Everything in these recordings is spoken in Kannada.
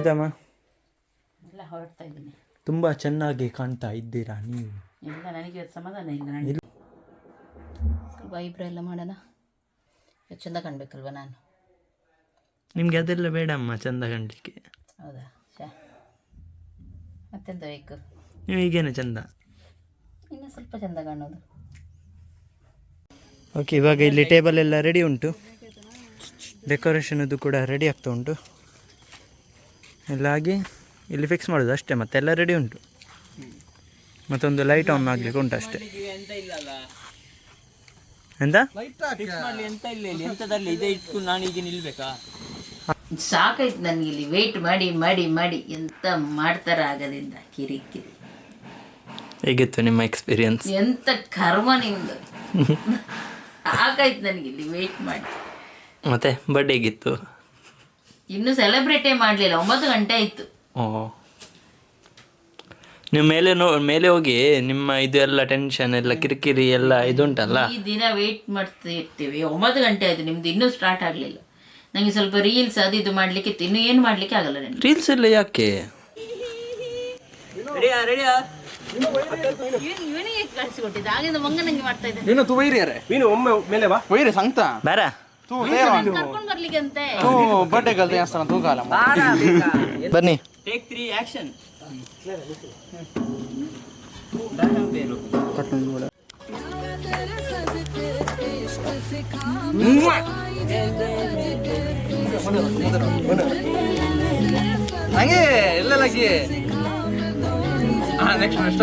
ಆಯ್ತಮ್ಮ ಎಲ್ಲ ಹೊರಡ್ತಾ ಇದ್ದೀನಿ. ತುಂಬ ಚೆನ್ನಾಗಿ ಕಾಣ್ತಾ ಇದ್ದೀರಾ ನೀವು? ಇಲ್ಲ ನನಗೆ ಇವತ್ತು ಸಮಾಧಾನ ಇಲ್ಲ ನನಗೆ ಸ್ವಲ್ಪ ಐಬ್ರೋ ಎಲ್ಲ ಮಾಡೋಣ? ಎಷ್ಟು ಚಂದ ಕಾಣಬೇಕಲ್ವ ನಾನು? ನಿಮಗೆ ಅದೆಲ್ಲ ಬೇಡಮ್ಮ ಚಂದ ಕಾಣಲಿಕ್ಕೆ. ಹೌದಾ? ಶಾ ಮತ್ತೆಂತ ಬೇಕು? ನೀವು ಈಗೇನು ಚಂದ. ಇನ್ನು ಸ್ವಲ್ಪ ಚಂದ ಕಾಣೋದು. ಓಕೆ ಇವಾಗ ಇಲ್ಲಿ ಟೇಬಲ್ ಎಲ್ಲ ರೆಡಿ ಉಂಟು. ಡೆಕೋರೇಷನದು ಕೂಡ ರೆಡಿ ಆಗ್ತಾ ಉಂಟು. ಎಲ್ಲ ಆಗಿ ಇಲ್ಲಿ ಫಿಕ್ಸ್ ಮಾಡೋದು ಅಷ್ಟೇ ಮತ್ತೆಲ್ಲ ರೆಡಿ ಉಂಟು. ಮತ್ತೊಂದು ಲೈಟ್ ಆನ್ ಆಗ್ಲಿಕ್ಕೆ ಉಂಟು ಅಷ್ಟೇ. ಎಂತ? ಸಾಕಾಯ್ತು ನನಗೆ ಇಲ್ಲಿ ವೆಯ್ಟ್ ಮಾಡಿ ಮಾಡಿ ಮಾಡಿ ಎಂತ ಮಾಡ್ತಾರ ಆಗದಿಂದ ಕಿರಿ ಕಿರಿ ಹೇಗಿತ್ತು ನಿಮ್ಮ ಎಕ್ಸ್ಪೀರಿಯನ್ಸ್ ಎಂತ ಕರ್ಮ ನಿಮ್ದು? ಸಾಕಾಯ್ತು ನನಗೆ ಇಲ್ಲಿ ವೆಯ್ಟ್ ಮಾಡಿ. ಮತ್ತೆ ಬರ್ಡೇ ಹೇಗಿತ್ತು? ಇನ್ನು ಸೆಲೆಬ್ರೇಟೇ ಮಾಡಲಿಲ್ಲ ಒಂಬತ್ತು ಗಂಟೆ ಆಯ್ತು. ಓ. ನೀವು ಮೇಲೆ ನೋ ಮೇಲೆ ಹೋಗಿ ನಿಮ್ಮ ಇದು ಎಲ್ಲ ಟೆನ್ಷನ್ ಎಲ್ಲ ಕಿರಿಕಿರಿ ಎಲ್ಲ ಇದುಂಟಲ್ಲ? ಈ ದಿನ ವೆಯ್ಟ್ ಮಾಡ್ತಾ ಇರ್ತೀವಿ. ಒಂಬತ್ತು ಗಂಟೆ ಆಯ್ತು ನಿಮ್ದು ಇನ್ನೂ ಸ್ಟಾರ್ಟ್ ಆಗಲಿಲ್ಲ. ನನಗೆ ಸ್ವಲ್ಪ ರೀಲ್ಸ್ ಅದು ಇದು ಮಾಡ್ಲಿಕ್ಕೆ ಇತ್ತು ಇನ್ನು ಏನು ಮಾಡ್ಲಿಕ್ಕೆ ಆಗಲ್ಲ ನನಗೆ ರೀಲ್ಸ್ ಇಲ್ಲ ಯಾಕೆ? ಇವನಿಗೆ ಕಳಿಸಿಕೊಟ್ಟಿದ್ದು ಆಗಿಂದ ಮಂಗ ನಂಗೆ ಮಾಡ್ತಾ ಇದ್ದೆ ನೀನು ತು ವೈರಿಯರೆ ನೀನು ಒಮ್ಮೆ ಮೇಲೆ ಬಾ. ವೈರಿ ಸಂಗ್ತ ಬೇಡ. ತೂ ಕರ್ಕೊಂಡು ಬರ್ಲಿಕ್ಕೆ ಅಂತೆ ತೂ ಬರ್ಡೇ ಕಲ್ತ ಯಾಸ್ತಾನ ತೂಕಾಲ ಬನ್ನಿ. ಹಂಗೆ ಎಲ್ಲ ಲಗಿ ಹಾ next next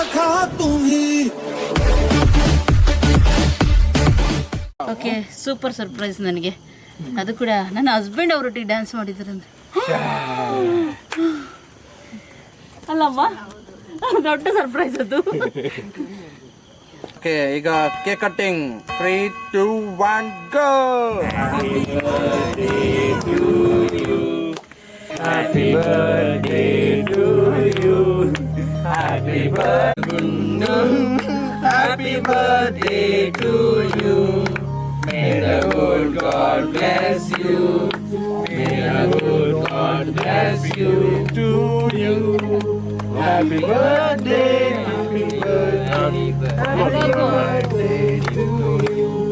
बंधू सखा तुम्ही ಓಕೆ ಸೂಪರ್ ಸರ್ಪ್ರೈಸ್ ನನಗೆ ಅದು ಕೂಡ ನನ್ನ ಹಸ್ಬೆಂಡ್ ಅವರೊಟ್ಟಿಗೆ ಡ್ಯಾನ್ಸ್ ಮಾಡಿದ್ರಂದ್ರೆ ಅಲ್ಲಮ್ಮ ದೊಡ್ಡ ಸರ್ಪ್ರೈಸ್ ಅದು ಓಕೆ ಈಗ cake cutting three two one go Happy birthday, Happy birthday to you. May the good God bless you. May the good God bless you to you. Happy birthday, happy birthday, happy birthday to you.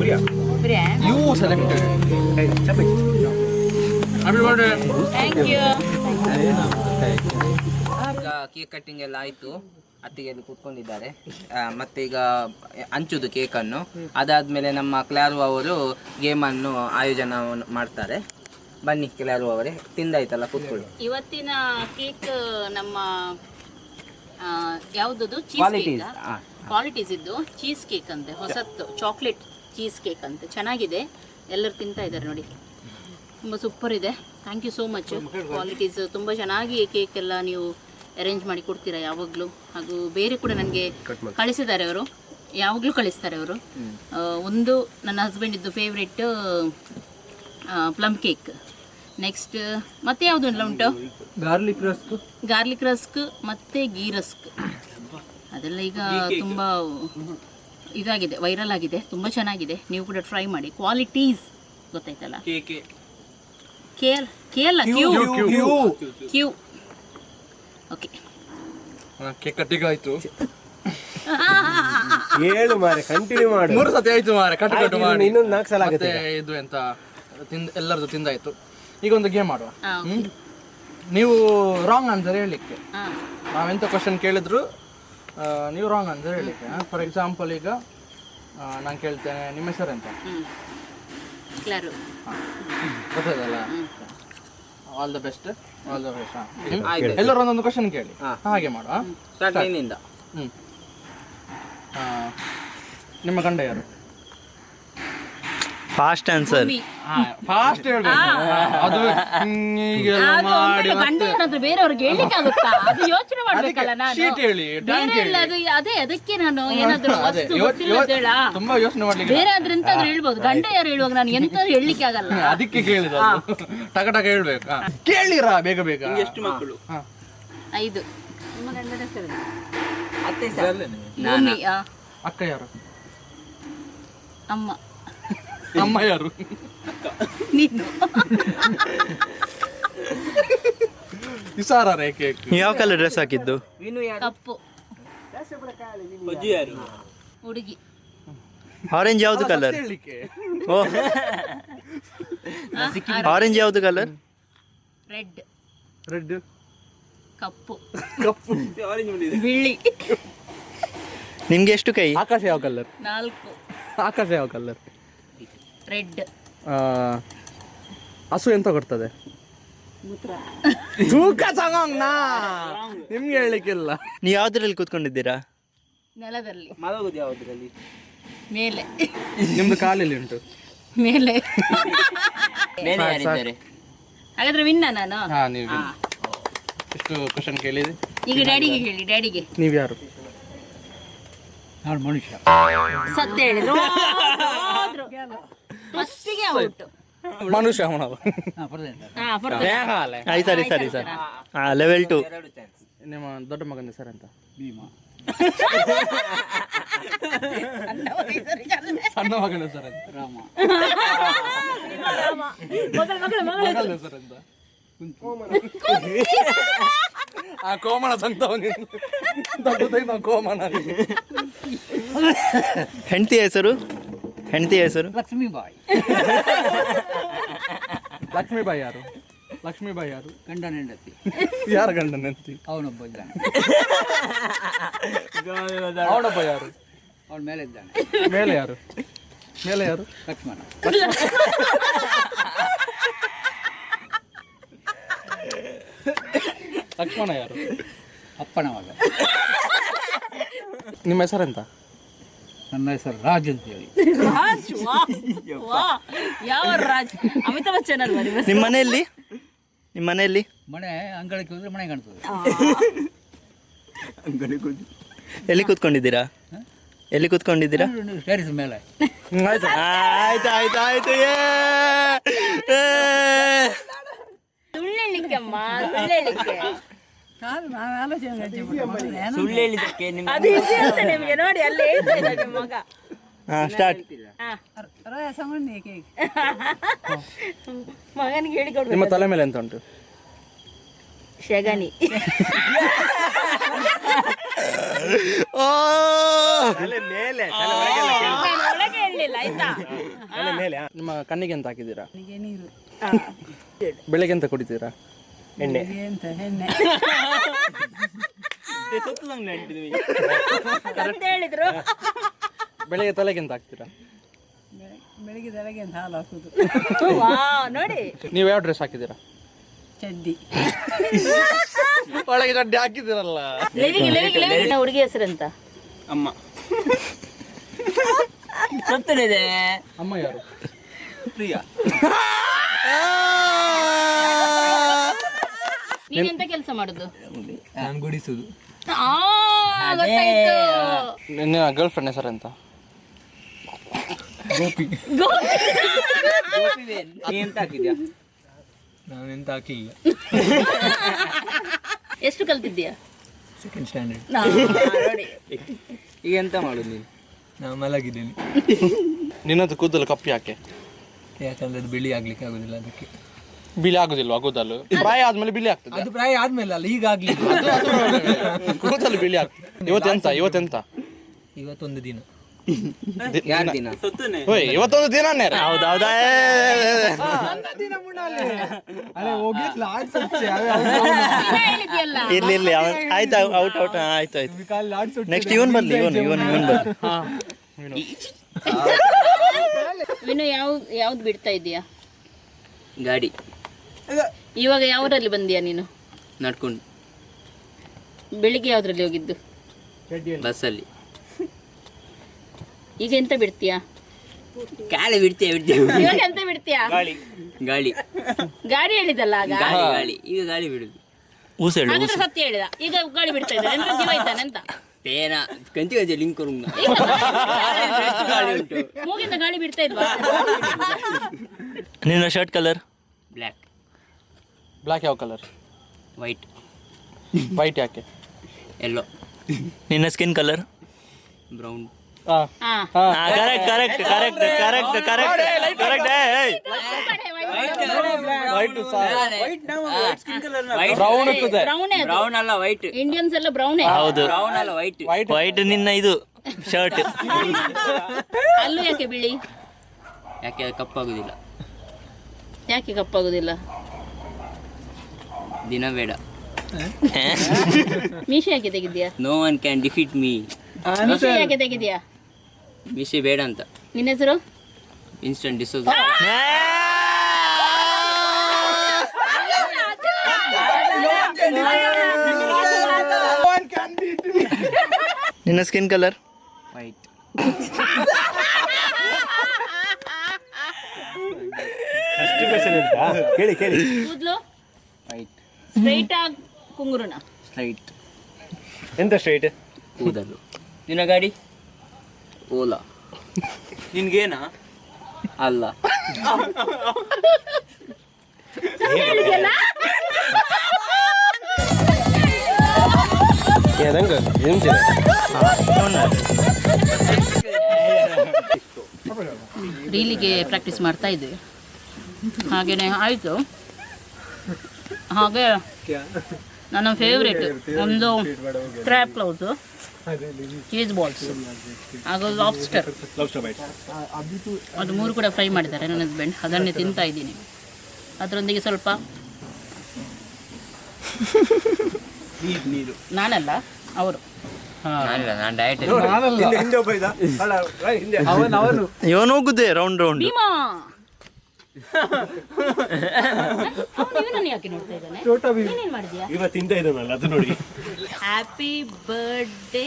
우리야. 우리야. 요 사람들. 잠깐만. Happy birthday. Thank you. ಈಗ ಕೇಕ್ ಕಟ್ಟಿಂಗ್ ಎಲ್ಲ ಆಯ್ತು. ಅತ್ತಿಗೆ ಅಲ್ಲಿ ಕೂತ್ಕೊಂಡಿದ್ದಾರೆ. ಆ, ಮತ್ತೆ ಈಗ ಹಂಚುದು ಕೇಕನ್ನು ಅದಾದ್ಮೇಲೆ ನಮ್ಮ ಕ್ಲಾರು ಅವರು ಅನ್ನು ಆಯೋಜನ ಮಾಡ್ತಾರೆ. ಬನ್ನಿ ಕ್ಲಾರು ಅವರೇ ತಿಂದಾಯ್ತಲ್ಲ ಕೂತ್ಕೊಳ್ಳಿ. ಇವತ್ತಿನ ಕೇಕ್ ನಮ್ಮ ಆ, ಯಾವುದದು? ಚೀಸ್ ಕೇಕ್ ಕ್ವಾಲಿಟೀಸ್ ಇದ್ದು ಚೀಸ್ ಕೇಕ್ ಅಂತೆ ಹೊಸತ್ತು ಚಾಕ್ಲೇಟ್ ಚೀಸ್ ಕೇಕ್ ಅಂತೆ. ಚೆನ್ನಾಗಿದೆ. ಎಲ್ಲರೂ ತಿಂತಾ ಇದ್ದಾರೆ ನೋಡಿ. ತುಂಬ ಸೂಪರ್ ಇದೆ. Thank you so much qualities ತುಂಬ ಚೆನ್ನಾಗಿ ಕೇಕ್ ಎಲ್ಲ ನೀವು ಅರೇಂಜ್ ಮಾಡಿ ಕೊಡ್ತೀರಾ ಯಾವಾಗಲೂ? ಹಾಗೂ ಬೇರೆ ಕೂಡ ನನಗೆ ಕಳಿಸಿದ್ದಾರೆ ಅವರು. ಯಾವಾಗಲೂ ಕಳಿಸ್ತಾರೆ ಅವರು. ಒಂದು ನನ್ನ ಹಸ್ಬೆಂಡ್ ಇದ್ದು ಫೇವ್ರೆಟ್ ಪ್ಲಮ್ ಕೇಕ್ ನೆಕ್ಸ್ಟ್ ಮತ್ತೆ ಯಾವುದು ಎಲ್ಲ ಉಂಟು? ಗಾರ್ಲಿಕ್ ರಸ್ಕ್ ಗಾರ್ಲಿಕ್ ರಸ್ಕ್ ಮತ್ತೆ ಗೀ ರಸ್ಕ್ ಅದೆಲ್ಲ ಈಗ ತುಂಬ ಇದಾಗಿದೆ ವೈರಲ್ ಆಗಿದೆ. ತುಂಬ ಚೆನ್ನಾಗಿದೆ. ನೀವು ಕೂಡ ಟ್ರೈ ಮಾಡಿ. ಕ್ವಾಲಿಟೀಸ್ ಗೊತ್ತಾಯ್ತಲ್ಲ? Care K Q Q. Q okay. Cake ಕಟ್ಟಿಗೆ ಆಯ್ತು. ಹೇಳು ಮಾರೆ ಕಂಟಿನ್ಯೂ ಮಾಡು. ಮೂರು ಸತಿ ಆಯ್ತು ಮಾರೆ ಕಟ್ಟು ಕಟ್ಟು ಮಾಡಿ. ಇನ್ನೊಂದು ನಾಲ್ಕು ಸಲ ಆಗುತ್ತೆ ಮತ್ತೆ ಇದು ಎಂತ ತಿಂದ ಎಲ್ಲರದು ತಿಂದಾಯ್ತು. ಈಗ ಒಂದು ಗೇಮ್ ಮಾಡುವ ನೀವು ರಾಂಗ್ ಆನ್ಸರ್ ಹೇಳಲಿಕ್ಕೆ. ನಾವೆಂತ ಕ್ವಶನ್ ಕೇಳಿದ್ರು ನೀವು ರಾಂಗ್ ಆನ್ಸರ್ ಹೇಳಲಿಕ್ಕೆ. ಫಾರ್ ಎಕ್ಸಾಂಪಲ್ ಈಗ ನಾನು ಕೇಳ್ತೇನೆ ನಿಮ್ಮ ಹೆಸರು ಎಂತ? ಹ್ಞೂ ಕ್ಲಾರು ಗೊತ್ತದಲ್ಲ all the best all the best ಆಯ್ತು. ಎಲ್ಲರೂ ಒಂದೊಂದು ಕ್ವಶನ್ ಕೇಳಿ. ಹಾಗೆ ಮಾಡುವ ಸ್ಟಾರ್ಟ್ ನಿನ್ನಿಂದ. ಹ್ಮ್. ಆ, ನಿಮ್ಮ ಗಂಡ ಯಾರು? ಫಾಸ್ಟ್ ಆನ್ಸರ್ ಫಾಸ್ಟ್ ಹೇಳ್ಬೇಕು. ಅದು ಹೀಗೆಲ್ಲ ಮಾಡಿ ಗಂಡ ಏನಾದ್ರು ಬೇರೆಯವ್ರಿಗೆ ಹೇಳ್ಲಿಕ್ಕೆ ಆಗುತ್ತಾ? ಅದು ಯೋಚನೆ ಮಾಡ್ಬೇಕಲ್ಲ ನಾನು. ಶೀಟ್ ಹೇಳಿ ಬೇರೆ ಟ್ಯಾಂಕ್ ಹೇಳಿ. ಅದು ಅದೇ ಅದಕ್ಕೆ ನಾನು ಏನಾದ್ರು ವಸ್ತು ಹೇಳಾ? ತುಂಬಾ ಯೋಚನೆ ಮಾಡ್ಲಿಕ್ಕೆ ಬೇರೆ ಆದ್ರೆ ಎಂತಾದ್ರೂ ಹೇಳ್ಬೋದು. ಗಂಡ ಯಾರು ಹೇಳುವಾಗ ನಾನು ಎಂತಾದ್ರೂ ಹೇಳಲಿಕ್ಕೆ ಆಗಲ್ಲ. ಅದಕ್ಕೆ ಕೇಳಿದ ಟಕ ಟಕ ಹೇಳ್ಬೇಕು. ಕೇಳಿರಾ ಬೇಗ ಬೇಗ. ಎಷ್ಟು ಮಕ್ಕಳು? ಐದು. ನಿಮ್ಮ ಗಂಡನ ಹೆಸರು? ಅತ್ತೆ ಸರ್. ಅಕ್ಕ ಯಾರು ಅಮ್ಮ. ಅಮ್ಮ ಯಾರು ನೀನು ಯಾವ ಕಲರ್ ಡ್ರೆಸ್ ಹಾಕಿದ್ದು? ಯಾರು? ಕಪ್ಪು. ಹುಡುಗಿ. ಆರೆಂಜ್ ಯಾವ್ದು ಕಲರ್ ಓ. ಆರೆಂಜ್ ಯಾವ್ದು ಕಲರ್ ರೆಡ್ ರೆಡ್ ಕಪ್ಪು. ಕಪ್ಪು. ಬಿಳಿ. ನಿಮ್ಗೆ ಎಷ್ಟು ಕೈ? ಆಕಾಶ ಯಾವ ಕಲರ್ ನಾಲ್ಕು. ಆಕಾಶ ಯಾವ ಕಲರ್ ರೆಡ್. ಹಸು ಎಂತ ಕೊಡ್ತದೆ? ತೂಕ ತಗೊಂಡ್ನಾ ನಿಮ್ಗೆ ಹೇಳಲಿಕ್ಕಿಲ್ಲ ನೀವು ಯಾವ್ದ್ರಲ್ಲಿ ಕೂತ್ಕೊಂಡಿದ್ದೀರಾ? ನೆಲದಲ್ಲಿ. ಮಲಗುದು ಯಾವುದ್ರಲ್ಲಿ? ಮೇಲೆ. ನಿಮ್ದು ಕಾಲಲ್ಲಿ ಉಂಟು. ಮೇಲೆ. ಮೇಲೆ ಯಾರಿದ್ದಾರೆ? ಹಾಗಾದ್ರೆ ವಿನ್ನ ನಾನು? ಹಾ ನೀವು ಎಷ್ಟು ಕ್ವಶನ್ ಕೇಳಿದೆ ಈಗ ಡ್ಯಾಡಿಗೆ ಹೇಳಿ ಡ್ಯಾಡಿಗೆ ನೀವು ಯಾರು? ಸತ್ಯ ಹೇಳಿದ್ರು. ಫಸ್ಟಿಗೆ ಔಟ್ ಮನುಷ್ಯ ಅವನವ ಆಯ್ತು ಸರಿ ಸರಿ ಸರ್. ಹಾಂ ಲೆವೆಲ್ ಟು ನಿಮ್ಮ ದೊಡ್ಡ ಮಗನ ಸರ್ ಅಂತ. ಸಣ್ಣ ಮಗನ ಸರ್ ಅಂತ. ಮಗಳ ಸರ್ ಅಂತ. ಆ ಕೋಮಣ ತೆಗ್ದು ಕೋಮಣ. ಹೆಂಡತಿ ಹೆಸರು? ಹೆಂಡತಿ ಹೆಸರು? ಲಕ್ಷ್ಮೀಬಾಯಿ. ಲಕ್ಷ್ಮೀಬಾಯಿ ಯಾರು? ಲಕ್ಷ್ಮೀಬಾಯಿ ಯಾರು? ಗಂಡನ ಹೆಂಡತಿ. ಯಾರ ಗಂಡನ ಹೆಂಡತಿ? ಅವನೊಬ್ಬ ಇದ್ದಾನೆ. ಅವನೊಬ್ಬ ಯಾರು? ಅವನ ಮೇಲೆ ಇದ್ದಾನೆ. ಮೇಲೆ ಯಾರು? ಮೇಲೆ ಯಾರು? ಲಕ್ಷ್ಮಣ. ಲಕ್ಷ್ಮಣ ಯಾರು? ಅಪ್ಪನ ಮಗ ನಿಮ್ಮ ಹೆಸರೆಂತ? ನನ್ನ ಹೆಸರು ರಾಜ್ ಅಂತ ಹೇಳಿ ರಾಜ್ ಯಾವ ರಾಜ್? ಅಮಿತಾಬ್ ಬಚ್ಚನ್ ಅಲ್ವಾ ನಿಮ್ಮ ನಿಮ್ಮ ಮನೆಯಲ್ಲಿ? ನಿಮ್ಮ ಮನೆಯಲ್ಲಿ? ಮನೆ ಅಂಗಳಕ್ಕೆ ಹೋದ್ರೆ ಮನೆ ಕಾಣ್ತದೆ. ಎಲ್ಲಿ ಕೂತ್ಕೊಂಡಿದ್ದೀರಾ? ಎಲ್ಲಿ ಕೂತ್ಕೊಂಡಿದ್ದೀರಾ? ಟೆರಿಸ್ ಮೇಲೆ. ಆಯ್ತು. ಆಯ್ತು ಆಯ್ತು ಆಯ್ತು. ಏ! ಏ! ಸುಳ್ಳು ಸುಳ್ಳು ಹೇಳಿದಕ್ಕೆ ನಿಮ್ಮ ಅದು easy ಅಂತ ನಿಮ್ಗೆ. ನೋಡಿ ಅಲ್ಲಿ ಹೇಳ್ತಾ ಇದ್ದಾನೆ ಮಗ. ಹಾ ಸ್ಟಾರ್ಟ್ ಮಗನಿಗೆ ಹೇಳಿಕೊಡ್ಬೇಕು ನಿಮ್ಮ ತಲೆ ಮೇಲೆ ಎಂತ ಉಂಟು ಶಗನಿ ಓ ಒಳಗೆ ಹೇಳಲಿಲ್ಲ ಆಯ್ತಾ? ನಿಮ್ಮ ಕಣ್ಣಿಗೆ ಎಂತ ಹಾಕಿದ್ದೀರಾ? ಬೆಳಿಗ್ಗೆ ಎಂತ ಕುಡಿತೀರಾ? ಅಂತ ಹೇಳಿದ್ರು. ಬೆಳಗ್ಗೆ ತಲೆಗೆ ಅಂತ ಹಾಕ್ತೀರಾ? ವಾ ನೋಡಿ. ನೀವು ಯಾವ ಡ್ರೆಸ್ ಹಾಕಿದ್ದೀರಾ? ಚಡ್ಡಿ. ಒಳಗೆ ಚಡ್ಡಿ ಹಾಕಿದ್ದೀರಲ್ಲ. ಲೆವಿಗೆ ಲೆವಿಗೆ ಲೆವಿಗೆ. ಹುಡುಗಿ ಹೆಸರಂತ ಅಮ್ಮ. ಸತ್ತನಿದೆ ಅಮ್ಮ ಯಾರು? ಪ್ರಿಯಾ. ನೀನ್ ಎಂತ ಕೆಲಸ ಮಾಡುದು? ನಾನು ಗುಡಿಸುದು. ಆ, ಗೊತ್ತಾಯ್ತು. ನಿನ್ನ ಗರ್ಲ್ ಫ್ರೆಂಡ್ ಹೆಸರೆಂತ ನೀ ಎಂತ ಹಾಕಿದ್ಯಾ? ನಾನು ಎಂತ ಹಾಕಿಲ್ಲ. ಎಷ್ಟು ಕಲ್ತಿದ್ದೀಯಾ? ಸೆಕೆಂಡ್ ಸ್ಟ್ಯಾಂಡರ್ಡ್ ಈಗ ಎಂತ ಮಾಡುದು ನೀನು? ನಾನು ಮಲಗಿದ್ದೇನೆ. ನಿನ್ನದು ಕೂದಲು ಕಪ್ಪಿ ಯಾಕೆ? ಯಾಕಂದ್ರೆ ಅದು ಬಿಳಿ ಆಗ್ಲಿಕ್ಕೆ ಆಗುದಿಲ್ಲ ಅದಕ್ಕೆ. ಬಿಳಿ ಆಗುದಿಲ್ವಾ ಕೂದಲು? ಪ್ರಾಯ ಆದ್ಮೇಲೆ ಬಿಳಿ ಆಗ್ತದೆ. ಅದು ಪ್ರಾಯ ಆದ್ಮೇಲೆ ಅಲ್ಲ ಈಗಾಗ್ಲಿ ಕೂದಲು ಬಿಳಿ ಆಗ್ತದೆ. ಇವತ್ತೆಂತ ಇವತ್ತೆಂತ? ಇವತ್ತೊಂದು ದಿನ. ಓಯ್ ಇವತ್ತೊಂದು ದಿನನೇ ಹೌದೌದಾ ಇರ್ಲಿ ಇರ್ಲಿ ಅವನ್ ಆಯ್ತು ಔಟ್ ಔಟ್ ಆಯ್ತು ಆಯ್ತು. ನೆಕ್ಸ್ಟ್ ಇವನ್ ಬರ್ಲಿ ಇವನ್ ಇವನ್ ಇವನ್ ಬರ್ಲಿ. ವಿನು ಯಾವ ಯಾವ್ದು ಬಿಡ್ತಾ ಇದೀಯಾ ಗಾಡಿ. ಇವಾಗ ಯಾವ್ದ್ರಲ್ಲಿ ಬಂದಿಯಾ ನೀನು? ನಡ್ಕೊಂಡು. ಬೆಳಿಗ್ಗೆ ಯಾವ್ದ್ರಲ್ಲಿ ಹೋಗಿದ್ದು? ಬಸ್ಸಲ್ಲಿ. ಈಗ ಎಂತ ಬಿಡ್ತೀಯಾ? ಗಾಳಿ ಬಿಡ್ತೀಯ ಇವಾಗ ಎಂತ ಬಿಡ್ತೀಯಾ? ಗಾಳಿ. ಗಾಡಿ ಹೇಳಿದಲ್ಲ ಆಗ? ಗಾಳಿ ಗಾಳಿ. ಈಗ ಗಾಳಿ ಬಿಡುದು. ಊಸ ಹೇಳು ಹಾಗಾದ್ರೆ ಸತ್ಯ ಹೇಳಿದ. ಈಗ ಗಾಡಿ ಬಿಡ್ತಾ ಇದ್ದಾರೆ. ಎಂತ ಜೀವ ಇದ್ದಾನೆ ಅಂತ? ಪೇನ. ಕಂಚಿ ಕಂಚಿ ಲಿಂಕ್ ಕೊರುಂಗ ಗಾಳಿ ಉಂಟು ಮೂಗಿಂದ ಗಾಳಿ ಬಿಡ್ತಾ ಇದ್ವಾ? ನಿನ್ನ ಶರ್ಟ್ ಕಲರ್ ಬ್ಲ್ಯಾಕ್ ಬ್ಲ್ಯಾಕ್ ಯಾವ ಕಲರ್ ವೈಟ್ ವೈಟ್ ಯಾಕೆ ಎಲ್ಲೋ ನಿನ್ನ skin colour brown correct correct correct correct correct correct brown ಅಲ್ಲ ವೈಟ್ ಇಂಡಿಯನ್ಸ್ ಎಲ್ಲ ಬ್ರೌನೇ ಹೌದು ಬ್ರೌನ್ ಅಲ್ಲ ವೈಟ್ ವೈಟ್ ನಿನ್ನ ಇದು ಶರ್ಟ್ ಅಲ್ಲೂ ಯಾಕೆ ಬಿಳಿ ಯಾಕೆ ಕಪ್ಪಾಗುದಿಲ್ಲ ಯಾಕೆ ಕಪ್ಪಾಗುದಿಲ್ಲ ದಿನ ಬೇಡ. ಮೀಶೆ ಯಾಕೆ ತೆಗಿದ್ಯಾ? No one can defeat me ಮೀಶೆ ಯಾಕೆ ತೆಗಿದ್ಯಾ? ವಿಷಯ ಬೇಡ ಅಂತ. ನಿನ್ನ ಹೆಸರು? ಇನ್ಸ್ಟಂಟ್ ಡಿಸೋಸ್ ನಿನ್ನ ಸ್ಕಿನ್ ಕಲರ್ ವೈಟ್ ಕೇಳಿ ಕೇಳಿ. ಸ್ಟ್ರೈಟ್ ಆಗಿ ಕುಂಗುರುನ. ಸ್ಟ್ರೈಟ್. ಎಂತ ಸ್ಟ್ರೈಟ್? ಕೂದಲು. ನಿನ್ನ ಗಾಡಿ? ಓಲಾ. ನಿನ್ಗೇನಾ? ಅಲ್ಲ. ನಂಗೆ ಎಂಚಿದೆ ರೀಲಿಗೆ ಪ್ರಾಕ್ಟೀಸ್ ಮಾಡ್ತಾ ಇದ್ವಿ. ಹಾಗೆಯೇ ಆಯಿತು. ಹಾಗೆ ನನ್ನ ಫೇವ್ರೇಟ್ ಒಂದು ಕ್ರ್ಯಾಪ್ ಕ್ಲೌಸು ಚೀಸ್ ಬಾಲ್ಸ್ ಹಾಗೂ ಲಾಬ್ಸ್ಟರ್ ಅದು ಮೂರು ಕೂಡ ಫ್ರೈ ಮಾಡಿದ್ದಾರೆ ನನ್ನ ಹಸ್ಬೆಂಡ್ ಅದನ್ನೇ ತಿಂತಾ ಇದ್ದೀನಿ. ಅದರೊಂದಿಗೆ ಸ್ವಲ್ಪ ನಾನಲ್ಲ ಅವರು. ಇವನು ಹೋಗುದೇ ರೌಂಡ್ ರೌಂಡ್ ಭೀಮಾ! ಅವ್ನು ಯಾಕೆ ನೋಡ್ತಾ ಇದ್ದಾನೆ? ನೀನೇನ್ ಮಾಡಿದ್ಯಾ? ಇವ ತಿಂತ ಇದ್ದಾನಲ್ಲ ಅದು ನೋಡಿ. Happy birthday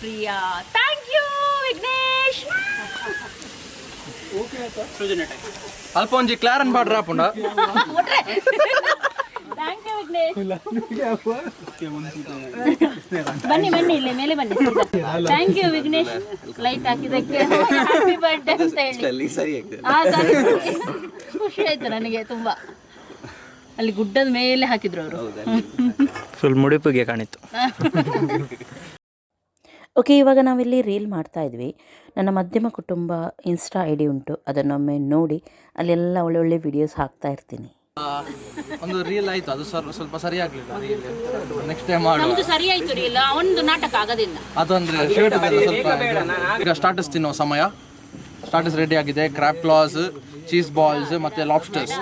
Priya. Thank you Vignesh. ಅಲ್ಪ ಒಂಜಿ ಕ್ಲಾರನ್ ಬಾಡ್ರ ಬನ್ನಿ ಬನ್ನಿ ಇಲ್ಲಿ ಮೇಲೆ ಬನ್ನಿ. Thank you Vignesh light ಹಾಕಿದ್ದಕ್ಕೆ. Happy birthday ಅಂತ ಹೇಳಿ. ಖುಷಿ ಆಯ್ತು ನನಗೆ ತುಂಬಾ. ಅಲ್ಲಿ ಗುಡ್ಡದ ಮೇಲೆ ಹಾಕಿದ್ರು ಅವರು. ಫುಲ್ ಮುಡಿಪಿಗೆ ಕಾಣಿತ್ತು. ಓಕೆ ಇವಾಗ ನಾವಿಲ್ಲಿ ರೀಲ್ ಮಾಡ್ತಾ ಇದ್ವಿ. ನನ್ನ ಮಧ್ಯಮ ಕುಟುಂಬ ಇನ್ಸ್ಟಾ ಐ ಡಿ ಉಂಟು. ಅದನ್ನೊಮ್ಮೆ ನೋಡಿ ಅಲ್ಲೆಲ್ಲ ಒಳ್ಳೆ ಒಳ್ಳೆ ವಿಡಿಯೋಸ್ ಹಾಕ್ತಾ ಇರ್ತೀನಿ. ಒಂದು ರೀಲ್ ಆಯ್ತು. ಅದು ಸ್ವಲ್ಪ ಸ್ವಲ್ಪ ಸರಿ ಆಗ್ಲಿಲ್ಲ ರೀಲ್ ನೆಕ್ಸ್ಟ್ ಟೈಮ್ ಮಾಡುವ. ನಮ್ದು ಸರಿ ಆಯ್ತು ರೀ. ಇಲ್ಲ ಅವನದು ನಾಟಕ ಆಗೋದಿಲ್ಲ. ಅದಂದ್ರೆ ಶರ್ಟ್ ಸ್ವಲ್ಪ ಈಗ ಸ್ಟಾರ್ಟಸ್ ತಿನ್ನೋ ಸಮಯ. ಸ್ಟಾರ್ಟಸ್ ರೆಡಿ ಆಗಿದೆ. ಕ್ರಾಪ್ ಕ್ಲಾಸ್ ಚೀಸ್ ಬಾಲ್ಸ್ ಮತ್ತೆ ಲಾಬ್ಸ್ಟರ್ಸ್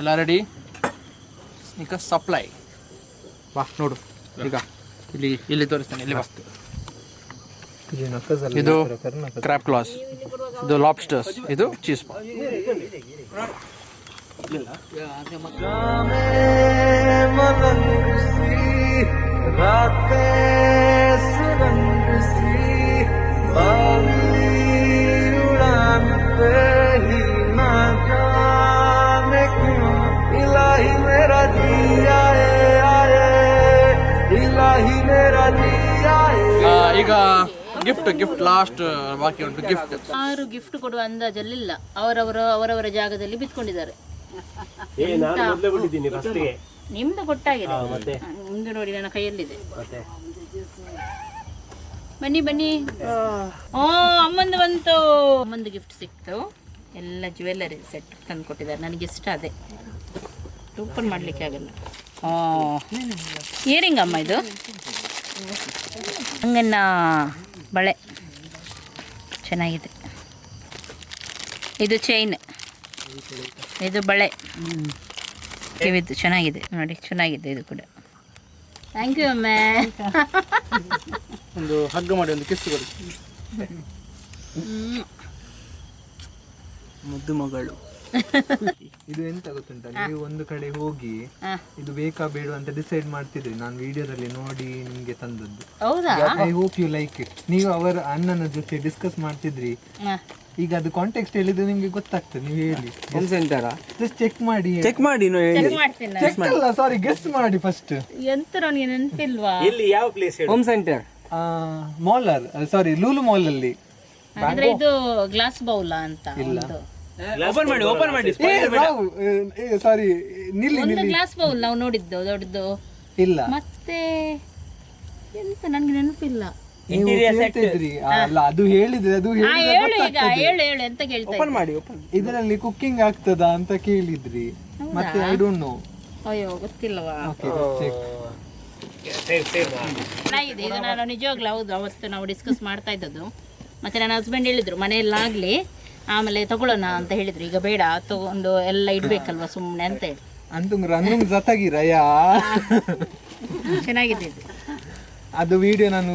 ಎಲ್ಲ ರೆಡಿ ಈಗ ಸಪ್ಲೈ ಬಾ ನೋಡು. ಈಗ ಇಲ್ಲಿ ಇಲ್ಲಿ ತೋರಿಸ್ತೇನೆ. ಇಲ್ಲಿ ಬಾ ಇದು ಕ್ರಾಪ್ ಕ್ಲಾಸ್ ಇದು ಲಾಬ್ಸ್ಟರ್ಸ್ ಇದು ಚೀಸ್ ಬಾಲ್ ಆ, ಈಗ ಗಿಫ್ಟ್ ಗಿಫ್ಟ್ ಲಾಸ್ಟ್ ಬಾಕಿ ಉಂಟು ಗಿಫ್ಟ್ ಯಾರು ಗಿಫ್ಟ್ ಕೊಡುವ ಅಂದಾಜಲ್ಲಿಲ್ಲ. ಅವರವರು ಅವರವರ ಜಾಗದಲ್ಲಿ ಬಿತ್ಕೊಂಡಿದ್ದಾರೆ. ಏ ನಾನು ಮೊದಲೇ ಬಿಟ್ಟಿದ್ದೀನಿ ರಸ್ತೆಗೆ ನಿಮ್ದು ಕೊಟ್ಟಾಗಿದೆ ಮತ್ತೆ? ನಿಮ್ದು ನೋಡಿ ನನ್ನ ಕೈಯಲ್ಲಿದೆ. ಬನ್ನಿ ಬನ್ನಿ. ಓ ಅಮ್ಮಂದು ಬಂತು. ಅಮ್ಮಂದು ಗಿಫ್ಟ್ ಸಿಕ್ತು. ಎಲ್ಲ ಜ್ಯುವೆಲ್ಲರಿ ಸೆಟ್ ತಂದು ಕೊಟ್ಟಿದ್ದಾರೆ. ನನಗೆ ಇಷ್ಟ ಅದೇ. ಓಪನ್ ಮಾಡಲಿಕ್ಕೆ ಆಗಲ್ಲ. ಓ. ಇಯರಿಂಗ್ ಅಮ್ಮ ಇದು? ಹಂಗನ್ನ ಬಳೆ. ಚೆನ್ನಾಗಿದೆ. ಇದು ಚೈನ್ ಇದು ಬಳೆ. ಕಿವಿದ್ದು ಚೆನ್ನಾಗಿದೆ. ನೋಡಿ ಚೆನ್ನಾಗಿದೆ ಇದು ಕೂಡ. ಥ್ಯಾಂಕ್ ಯು ಅಮ್ಮೆ. ಒಂದು ಹಗ್ಗ ಮಾಡಿ ಒಂದು ಕಿಸ್ ಕೊಡಿ. ಮುದ್ದು ಮಗಳು. ಇದು ಎಂತ ಗೊತ್ತುಂಟ? ನೀವು ಒಂದು ಕಡೆ ಹೋಗಿ ಇದು ಬೇಕಾ ಬೇಡ ಅಂತ ಡಿಸೈಡ್ ಮಾಡ್ತಿದ್ರಿ. ನಾನು ವಿಡಿಯೋದಲ್ಲಿ ನೋಡಿ ನಿಮ್ಗೆ ತಂದದ್ದು. ಹೌದಾ? I hope you like it ನೀವು ಅವರ ಅಣ್ಣನ ಜೊತೆ ಡಿಸ್ಕಸ್ ಮಾಡ್ತಿದ್ರಿ. ಈಗ ಅದು ಕಾಂಟೆಕ್ಸ್ಟ್ ಹೇಳಿದ್ರೆ ನಿಮ್ಗೆ ಗೊತ್ತಾಗ್ತದೆ ನೀವು ಹೇಳಿ. ಹೋಮ್. ಸೆಂಟರ್ ಜಸ್ಟ್ ಚೆಕ್ ಮಾಡಿ ಚೆಕ್ ಮಾಡಿ ಚೆಕ್ ಮಾಡ್ತೀನಿ ನಾನು. ಚೆಕ್ ಅಲ್ಲ ಸಾರಿ ಗೆಸ್ ಮಾಡಿ ಫಸ್ಟ್ ಎಂತ ನನಗೆ ನೆನಪಿಲ್ವಾ? ಇಲ್ಲಿ ಯಾವ ಪ್ಲೇಸ್ ಹೇಳಿ? ಹೋಮ್ ಸೆಂಟರ್ ಮಾಲರ್ ಸಾರಿ ಲೂಲು ಮಾಲ್ ಅಲ್ಲಿ. ಅಂದ್ರೆ ಇದು ಗ್ಲಾಸ್ ಬೌಲ್ ಅಂತ ಇಲ್ಲ. ಓಪನ್ ಮಾಡಿ ಓಪನ್ ಮಾಡಿ. ಸಾರಿ ನಿಲ್ಲಿ ಒಂದು ನಿಲ್ಲಿ. ಗ್ಲಾಸ್ ಬೌಲ್ ನಾವು ನೋಡಿದ್ದು ದೊಡ್ಡದು. ಇಲ್ಲ. ಮತ್ತೆ ಎಂತ ನನಗೆ ನೆನಪಿಲ್ಲ. ನೀವು ಕೇಳ್ತಿದ್ರಿ. ಅಲ್ಲ ಅದು ಹೇಳಿದ್ರೆ ಅದು ಹಾ ಹೇಳಿದ್ರೆ ಹೇಳು ಈಗ ಹೇಳು ಹೇಳು ಎಂತ ಕೇಳ್ತಾ ಇದ್ದೆ? ಮಾಡಿ ಓಪನ್ ಇದರಲ್ಲಿ ಕುಕ್ಕಿಂಗ್ ಆಗ್ತದಾ ಅಂತ ಕೇಳಿದ್ರಿ. ಮತ್ತೆ ಐ ಡೋಂಟ್ ನೋ ಅಯ್ಯೋ ಗೊತ್ತಿಲ್ಲವಾ? ಓಕೆ ಚೆಕ್ ಚೆನ್ನಾಗಿದೆ ಇದು ನಾನು ನಿಜವಾಗ್ಲೂ ಹೌದು ಅವತ್ತು ನಾವು ಡಿಸ್ಕಸ್ ಮಾಡ್ತಾ ಇದ್ದದ್ದು. ಮತ್ತೆ ನನ್ನ ಹಸ್ಬೆಂಡ್ ಹೇಳಿದ್ರು ಮನೆಯಲ್ಲಾಗ್ಲಿ ಆಮೇಲೆ ತಗೊಳ್ಳೋಣ ಅಂತ ಹೇಳಿದ್ರು. ಈಗ ಬೇಡ ತಗೊಂಡು ಎಲ್ಲ ಇಡ್ಬೇಕಲ್ವಾ ಸುಮ್ಮನೆ ಅಂತ ಹೇಳಿ. ಅಂತಂಗ್ ರನ್ನುಂಗ್ ಜತಾಗಿರಯ್ಯ? ಚೆನ್ನಾಗಿದೆ ಇದು ಅದು ವಿಡಿಯೋ ನಾನು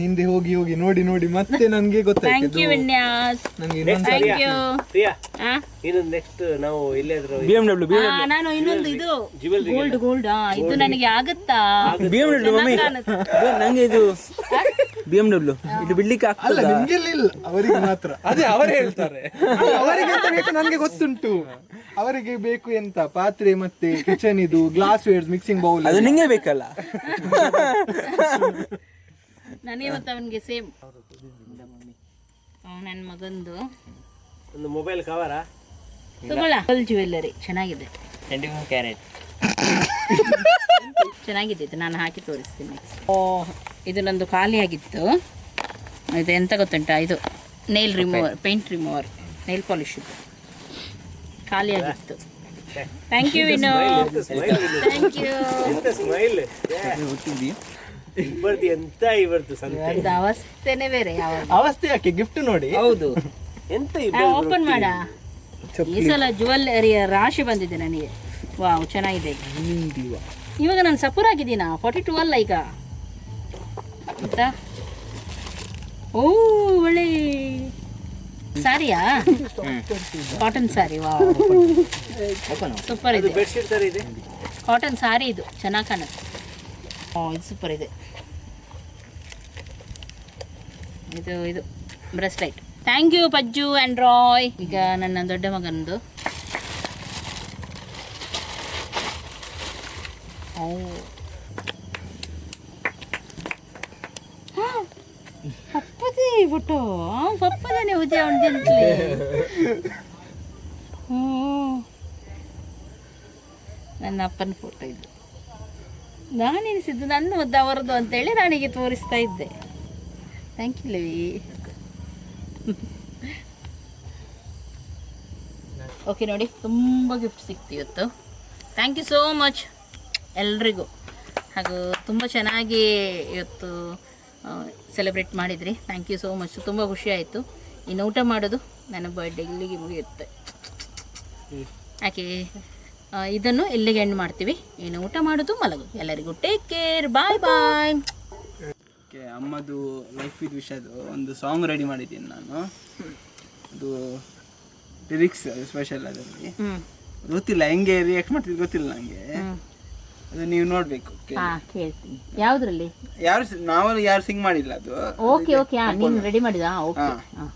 ಹಿಂದೆ ಹೋಗಿ ಹೋಗಿ ನೋಡಿ ನೋಡಿ ಮತ್ತೆ ನನಗೆ ಥ್ಯಾಂಕ್ ಗೊತ್ತಾಯ್ತು ಯು ವಿನ್ಯಾಸ್. ನನ್ಗೆ ಥ್ಯಾಂಕ್ ಯು ಪ್ರಿಯಾ ಆ? ಇನ್ನು ನೆಕ್ಸ್ಟ್ ನಾವು ಇಲ್ಲೇದ್ರು ಬಿಎಂಡಬ್ಲ್ಯೂ ಎಂ ನಾನು ಇನ್ನೊಂದು ಇದು ಗೋಲ್ಡ್ ಗೋಲ್ಡ್ ಇದು ನನಗೆ ಆಗುತ್ತಾ? B M W mummy. ಚೆನ್ನಾಗ್ ನಂಗೆ ಇದು ಬಿಎಂಡಬ್ಲ್ಯೂ ಇದು ಬಿಡ್ಲಿಕ್ಕೆ ಅಲ್ಲ ನಿಮ್ಗೆ ಇಲ್ಲ ಅವರಿಗೆ ಮಾತ್ರ. ಅದೇ ಅವರೇ ಹೇಳ್ತಾರೆ. ಅವರಿಗೆ ಬೇಕು ನನಗೆ ಗೊತ್ತುಂಟು? ಅವರಿಗೆ ಬೇಕು ಎಂತ? ಪಾತ್ರೆ ಮತ್ತೆ ಕಿಚನ್ ಇದು ಗ್ಲಾಸ್ ವೇರ್ಸ್ ಮಿಕ್ಸಿಂಗ್ ಬೌಲ್ ಅದು ನಿಂಗೆ ಬೇಕಲ್ಲ? ನನಗೆ ಮತ್ತೆ ಅವನಿಗೆ ಸೇಮ್ ನನ್ನ ಮಗಂದು. ಒಂದು ಮೊಬೈಲ್ ಕವರಾ ತಗೊಳ್ಳ. ಜ್ಯುವೆಲ್ಲರಿ ಚೆನ್ನಾಗಿದೆ. ಟ್ವೆಂಟಿ ಫೋರ್ ಕ್ಯಾರೆಟ್ ಚೆನ್ನಾಗಿದೆ ಇದು ನಾನು ಹಾಕಿ ತೋರಿಸ್ತೀನಿ ಓ ಇದು ನಂದು ಖಾಲಿ ಆಗಿತ್ತು. ಇದು ಎಂತ ಗೊತ್ತುಂಟಾ? ಇದು nail remover paint remover nail polish ಇದು ಖಾಲಿ ಆಗಿತ್ತು thank you Vino thank you ಎಂತ ಸ್ಮೈಲ್ ಇಬ್ಬರದು ಎಂತ ಇವರ್ದು ಸಂತೆ? ಅವಸ್ಥೆನೇ ಬೇರೆ ಯಾವಾಗ. ಅವಸ್ಥೆ ಯಾಕೆ? ಗಿಫ್ಟ್ ನೋಡಿ. ಹೌದು. ಎಂತ ಓಪನ್ ಮಾಡ. ಈ ಸಲ ಜುವೆಲ್ಲರಿಯ ರಾಶಿ ಬಂದಿದೆ ನನಗೆ. ವಾವ್ ಚೆನ್ನಾಗಿದೆ. ಇವಾಗ ನಾನು ಸಪೂರ್ ಆಗಿದ್ದೀನಾ? ಫಾರ್ಟಿ ಟೂ ಅಲ್ಲ ಈಗ. ಆಯ್ತಾ ಓ ಒಳ್ಳೆ. ಸಾರಿಯಾ? ಕಾಟನ್ ಸಾರಿ ವಾ ಸೂಪರ್ ಇದೆ. ಬೆಡ್ಶೀಟ್ ತರ ಇದೆ. ಕಾಟನ್ ಸಾರಿ ಇದು ಚೆನ್ನಾಗಿ ಕಾಣುತ್ತೆ. ಇದು ಸೂಪರ್ ಇದೆ. ಇದು ಇದು bracelet thank you Pajju and Roy ಈಗ ನನ್ನ ದೊಡ್ಡ ಮಗನದು ಓ ಪಪ್ಪದೇ ಪಪ್ಪದಾನೆ ಉದ್ಯ ಅವನಿಗೆ ಹ್ಞೂ ನನ್ನ ಅಪ್ಪನ ಫೋಟೋ ಇದು. ನಾನು ಎನಿಸಿದ್ದು ನನ್ನ ಮುದ್ದ ಅವರದು ಅಂತೇಳಿ ನಾನಿಗೆ ತೋರಿಸ್ತಾ ಇದ್ದೆ. ಥ್ಯಾಂಕ್ ಯು ಲವಿ ಓಕೆ ನೋಡಿ, ತುಂಬ ಗಿಫ್ಟ್ ಸಿಕ್ತು ಇವತ್ತು. ಥ್ಯಾಂಕ್ ಯು ಸೋ ಮಚ್ ಎಲ್ರಿಗೂ. ಹಾಗೂ ತುಂಬ ಚೆನ್ನಾಗಿ ಇವತ್ತು ಸೆಲೆಬ್ರೇಟ್ ಮಾಡಿದ್ರಿ. ಥ್ಯಾಂಕ್ ಯು ಸೋ ಮಚ್ ತುಂಬ ಖುಷಿ ಆಯಿತು. ಇನ್ನು ಊಟ ಮಾಡೋದು ನನ್ನ ಬರ್ಡೇ ಇಲ್ಲಿಗೆ ಮುಗಿಯುತ್ತೆ. ಯಾಕೆ? ಇದನ್ನು ಇಲ್ಲಿಗೆ ಎಂಡ್ ಮಾಡ್ತೀವಿ. ಇನ್ನು ಊಟ ಮಾಡೋದು ಮಲಗು. ಎಲ್ಲರಿಗೂ ಟೇಕ್ ಕೇರ್ ಬಾಯ್ ಬಾಯ್ ಅಮ್ಮದು ಲೈಫ್ ಇದು ವಿಷಯದು ಒಂದು ಸಾಂಗ್ ರೆಡಿ ಮಾಡಿದ್ದೀನಿ ನಾನು. ಅದು ಲಿರಿಕ್ಸ್ ಸ್ಪೆಷಲ್ ಅದರಲ್ಲಿ. ಗೊತ್ತಿಲ್ಲ ಹೆಂಗೆ ರಿಯಾಕ್ಟ್ ಮಾಡ್ತಿದ್ದು ಗೊತ್ತಿಲ್ಲ ನನಗೆ ಅದು ನೀವು ನೋಡ್ಬೇಕು ಹಾಂ ಕೇಳ್ತೀನಿ. ಯಾವುದ್ರಲ್ಲಿ? ಯಾರು ನಾವು ಯಾರು ಸಿಂಗ್ ಮಾಡಿಲ್ಲ ಅದು. ಓಕೆ ಓಕೆ ಆ ನೀನು ರೆಡಿ ಮಾಡಿದಾ? ಓಕೆ ಹಾ.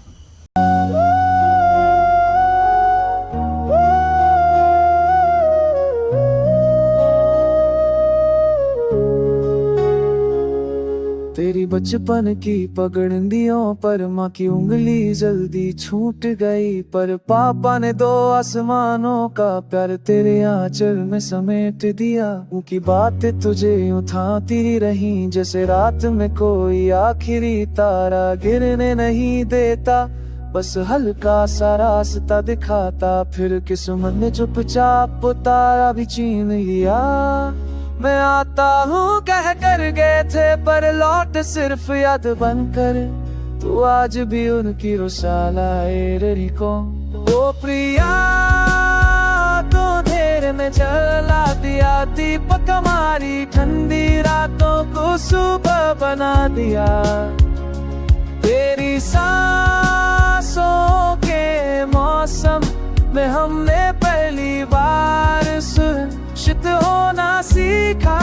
बचपन की पगड़ियों पर माँ की उंगली जल्दी छूट गई, पर पापा ने दो आसमानों का प्यार तेरे आंचल में समेट दिया। उनकी बात तुझे उठाती रही, जैसे रात में कोई आखिरी तारा गिरने नहीं देता। बस हल्का सा रास्ता दिखाता, फिर किस्मत ने चुपचाप तारा भी छीन लिया। मैं आता हूँ, कह कर गए थे, पर लौट सिर्फ़ याद बनकर। तू आज भी उनकी रुसाला एरी को ओ प्रिया तो धेर ने जला दिया, दीपक हमारी ठंडी रातों को सुबह बना दिया। तेरी सांसों के मौसम में हमने पहली बार सुरक्षित होना सीखा।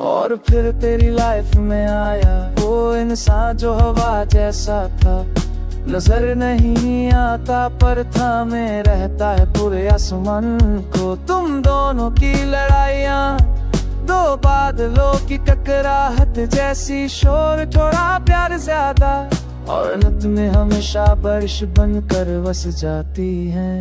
और फिर तेरी लाइफ में आया, वो इंसान जो हवा जैसा था। नज़र नहीं आता, पर था में रहता है पूरे आसमान को। तुम दोनों की लड़ाइया दो बादलों की टकराहट जैसी शोर, थोड़ा प्यार ज़्यादा। और अंत में हमेशा बारिश बनकर बस जाती है।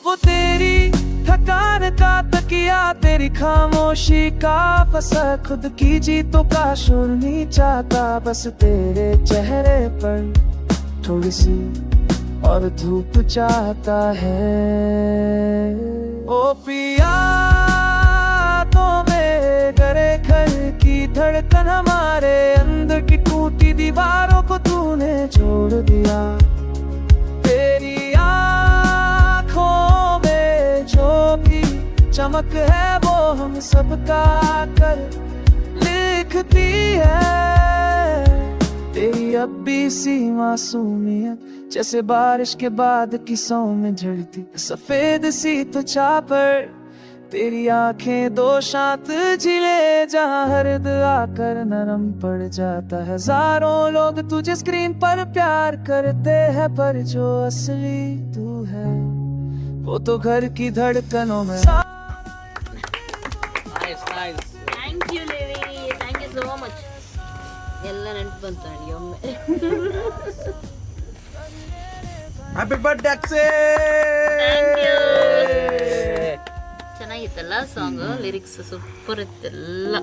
वो तेरी थकान का तकिया, तेरी खामोशी का फसा खुद की जीतों का शोर नहीं चाहता बस तेरे चेहरे पर थोड़ी सी और धूप चाहता है। ओ पिया धड़कन हमारे अंदर की टूटी दीवारों को तूने छोड़ दिया। तेरी आँखों में जो भी चमक है वो हम सबका कर लिखती है। तेरी अब भी सी मासूमियत, जैसे बारिश के बाद किसों में झड़ती। सफ़ेद सी तो पर तेरी आंखें दो शांत जिले जहाँ हर्द आकर नरम पड़ जाता है हजारों लोग तुझे स्क्रीन पर प्यार करते हैं पर जो असली तू है वो तो घर की धड़कनों में thank you Levi thank you so much ಎಲ್ಲ ನೆನಪು ಬಂತು ನನಗೆ ಒಮ್ಮೆ happy birthday Akshay ಚೆನ್ನಾಗಿತ್ತಲ್ಲ song lyrics super ಇತ್ತೆಲ್ಲ